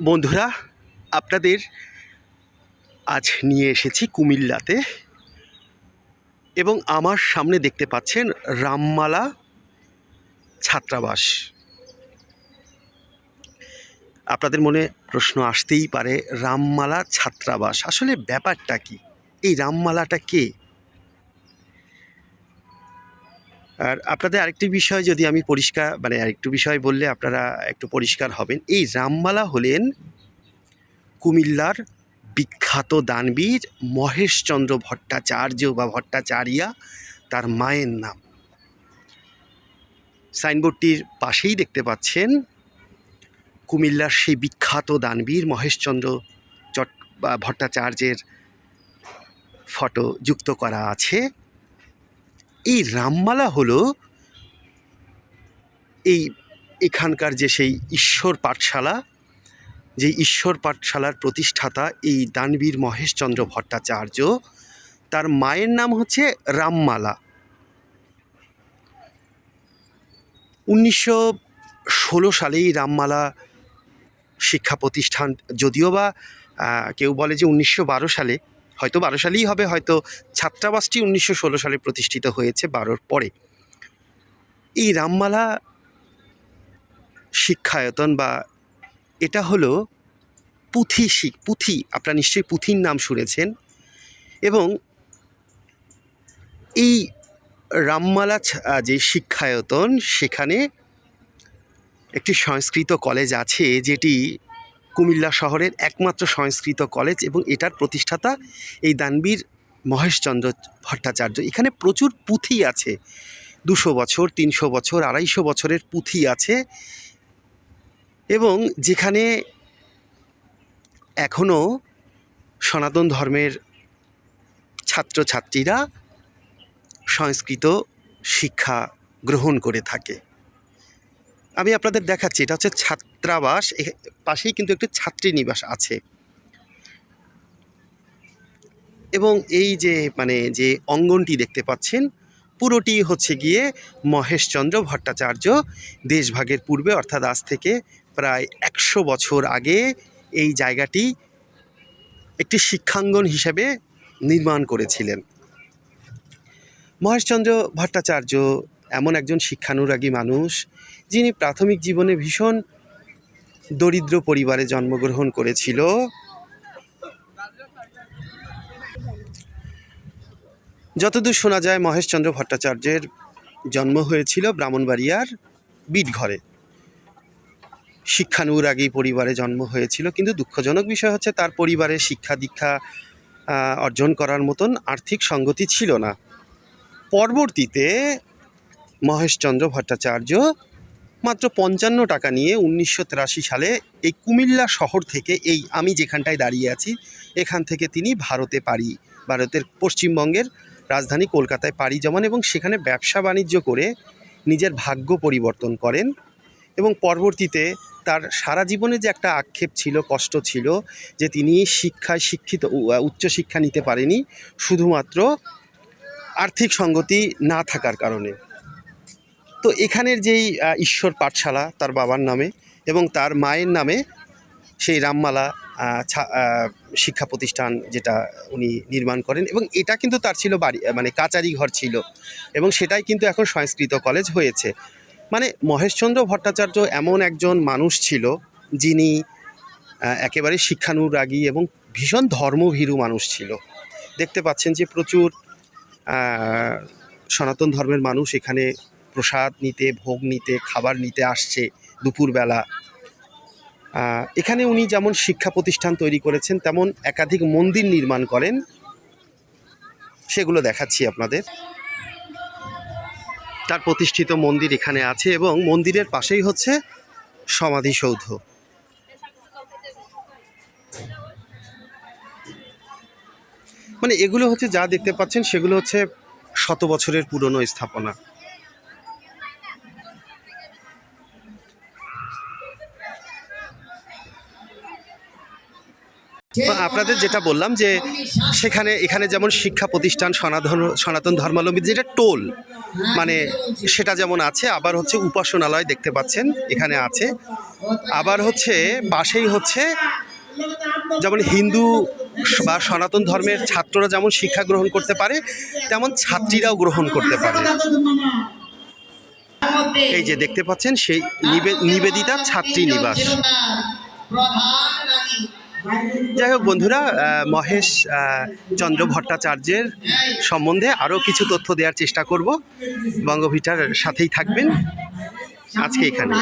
বন্ধুরা, আপনাদের আজ নিয়ে এসেছি কুমিল্লাতে এবং আমার সামনে দেখতে পাচ্ছেন রামমালা ছাত্রাবাস। আপনাদের মনে প্রশ্ন আসতেই পারে, রামমালা ছাত্রাবাস, আসলে ব্যাপারটা কি? এই রামমালাটা কে? আর আপনাদের আরেকটি বিষয় যদি আমি পরিষ্কার মানে আরেকটু বিষয় বললে আপনারা একটু পরিষ্কার হবেন। এই রামমালা হলেন কুমিল্লার বিখ্যাত দানবীর মহেশচন্দ্র ভট্টাচার্য বা ভট্টাচারিয়া, তার মায়ের নাম। সাইনবোর্ডটির পাশেই দেখতে পাচ্ছেন কুমিল্লার সেই বিখ্যাত দানবীর মহেশচন্দ্র চট ভট্টাচার্যের ফটো যুক্ত করা আছে। এই রামমালা হলো এই এখানকার যে সেই ঈশ্বর পাঠশালা, যে ঈশ্বর পাঠশালার প্রতিষ্ঠাতা এই দানবীর মহেশচন্দ্র ভট্টাচার্য, তার মায়ের নাম হচ্ছে রামমালা। উনিশশো ষোলো সালেই রামমালা শিক্ষা প্রতিষ্ঠান, যদিও বা কেউ বলে যে উনিশশো বারো সালে হয়তো বারো সালেই হবে, হয়তো ছাত্রাবাসটি উনিশশো ষোলো সালে প্রতিষ্ঠিত হয়েছে বারোর পরে। এই রামমালা শিক্ষায়তন বা এটা হলো পুঁথি শিখ পুঁথি, আপনারা নিশ্চয়ই পুঁথির নাম শুনেছেন। এবং এই রামমালা যে শিক্ষায়তন, সেখানে একটি সংস্কৃত কলেজ আছে যেটি কুমিল্লা শহরের একমাত্র সংস্কৃত কলেজ এবং এটার প্রতিষ্ঠাতা এই দানবীর মহেশচন্দ্র ভট্টাচার্য। এখানে প্রচুর পুঁথি আছে। দুশো বছর, তিনশো বছর, আড়াইশো বছরের পুঁথি আছে এবং যেখানে এখনও সনাতন ধর্মের ছাত্রছাত্রীরা সংস্কৃত শিক্ষা গ্রহণ করে থাকে। আমি আপনাদের দেখাচ্ছি, এটা হচ্ছে ছাত্রাবাস পাশেই কিন্তু একটি ছাত্রী নিবাস আছে। এবং এই যে মানে যে অঙ্গনটি দেখতে পাচ্ছেন, পুরোটি হচ্ছে গিয়ে মহেশচন্দ্র ভট্টাচার্য দেশভাগের পূর্বে, অর্থাৎ আজ থেকে প্রায় একশো বছর আগে এই জায়গাটি একটি শিক্ষাঙ্গন হিসেবে নির্মাণ করেছিলেন। মহেশচন্দ্র ভট্টাচার্য এমন একজন শিক্ষানুরাগী মানুষ যিনি প্রাথমিক জীবনে ভীষণ দরিদ্র পরিবারে জন্মগ্রহণ করেছিল। যতদূর শোনা যায়, মহেশচন্দ্র ভট্টাচার্যের জন্ম হয়েছিল ব্রাহ্মণবাড়িয়ার বিটঘরে শিক্ষানুরাগী পরিবারে জন্ম হয়েছিল, কিন্তু দুঃখজনক বিষয় হচ্ছে তার পরিবারে শিক্ষা দীক্ষা অর্জন করার মতন আর্থিক সঙ্গতি ছিল না। পরবর্তীতে মহেশচন্দ্র ভট্টাচার্য মাত্র পঞ্চান্ন টাকা নিয়ে উনিশশো সালে এই কুমিল্লা শহর থেকে এই আমি যেখানটায় দাঁড়িয়ে আছি, এখান থেকে তিনি ভারতে পাড়ি, ভারতের পশ্চিমবঙ্গের রাজধানী কলকাতায় পাড়ি জমান এবং সেখানে ব্যবসা বাণিজ্য করে নিজের ভাগ্য পরিবর্তন করেন এবং পরবর্তীতে তার সারা জীবনে যে একটা আক্ষেপ ছিল, কষ্ট ছিল যে তিনি শিক্ষায় শিক্ষিত উচ্চশিক্ষা নিতে পারেনি, শুধুমাত্র আর্থিক সঙ্গতি না থাকার কারণে। তো এখানের যেই ঈশ্বর পাঠশালা তার বাবার নামে এবং তার মায়ের নামে সেই রামমালা শিক্ষা প্রতিষ্ঠান যেটা উনি নির্মাণ করেন এবং এটা কিন্তু তার ছিল বাড়ি মানে কাচারি ঘর ছিল এবং সেটাই কিন্তু এখন সংস্কৃত কলেজ হয়েছে। মানে মহেশচন্দ্র ভট্টাচার্য এমন একজন মানুষ ছিল যিনি একেবারে শিক্ষানুরাগী এবং ভীষণ ধর্মভীরু মানুষ ছিল। দেখতে পাচ্ছেন যে প্রচুর সনাতন ধর্মের মানুষ এখানে প্রসাদ নিতে, ভোগ নিতে, খাবার নিতে আসছে দুপুরবেলা। এখানে উনি যেমন শিক্ষা প্রতিষ্ঠান তৈরি করেছেন, তেমন একাধিক মন্দির নির্মাণ করেন। সেগুলো দেখাচ্ছি আপনাদের। তার প্রতিষ্ঠিত মন্দির এখানে আছে এবং মন্দিরের পাশেই হচ্ছে সমাধিসৌধ। মানে এগুলো হচ্ছে যা দেখতে পাচ্ছেন, সেগুলো হচ্ছে শত বছরের পুরনো স্থাপনা। আপনাদের যেটা বললাম যে সেখানে এখানে যেমন শিক্ষা প্রতিষ্ঠান সনাতন সনাতন ধর্মাবলম্বী যেটা টোল মানে সেটা যেমন আছে আবার হচ্ছে উপাসনালয় দেখতে পাচ্ছেন এখানে আছে। আবার হচ্ছে পাশেই হচ্ছে যেমন হিন্দু বা সনাতন ধর্মের ছাত্ররা যেমন শিক্ষা গ্রহণ করতে পারে তেমন ছাত্রীরাও গ্রহণ করতে পারে। এই যে দেখতে পাচ্ছেন সেই নিবে- নিবেদিতা ছাত্রী নিবাস যাই হোক বন্ধুরা মহেশ চন্দ্র ভট্টাচার্যের সম্বন্ধে আরও কিছু তথ্য দেওয়ার চেষ্টা করব। বঙ্গভিটার সাথেই থাকবেন আজকে এখানে।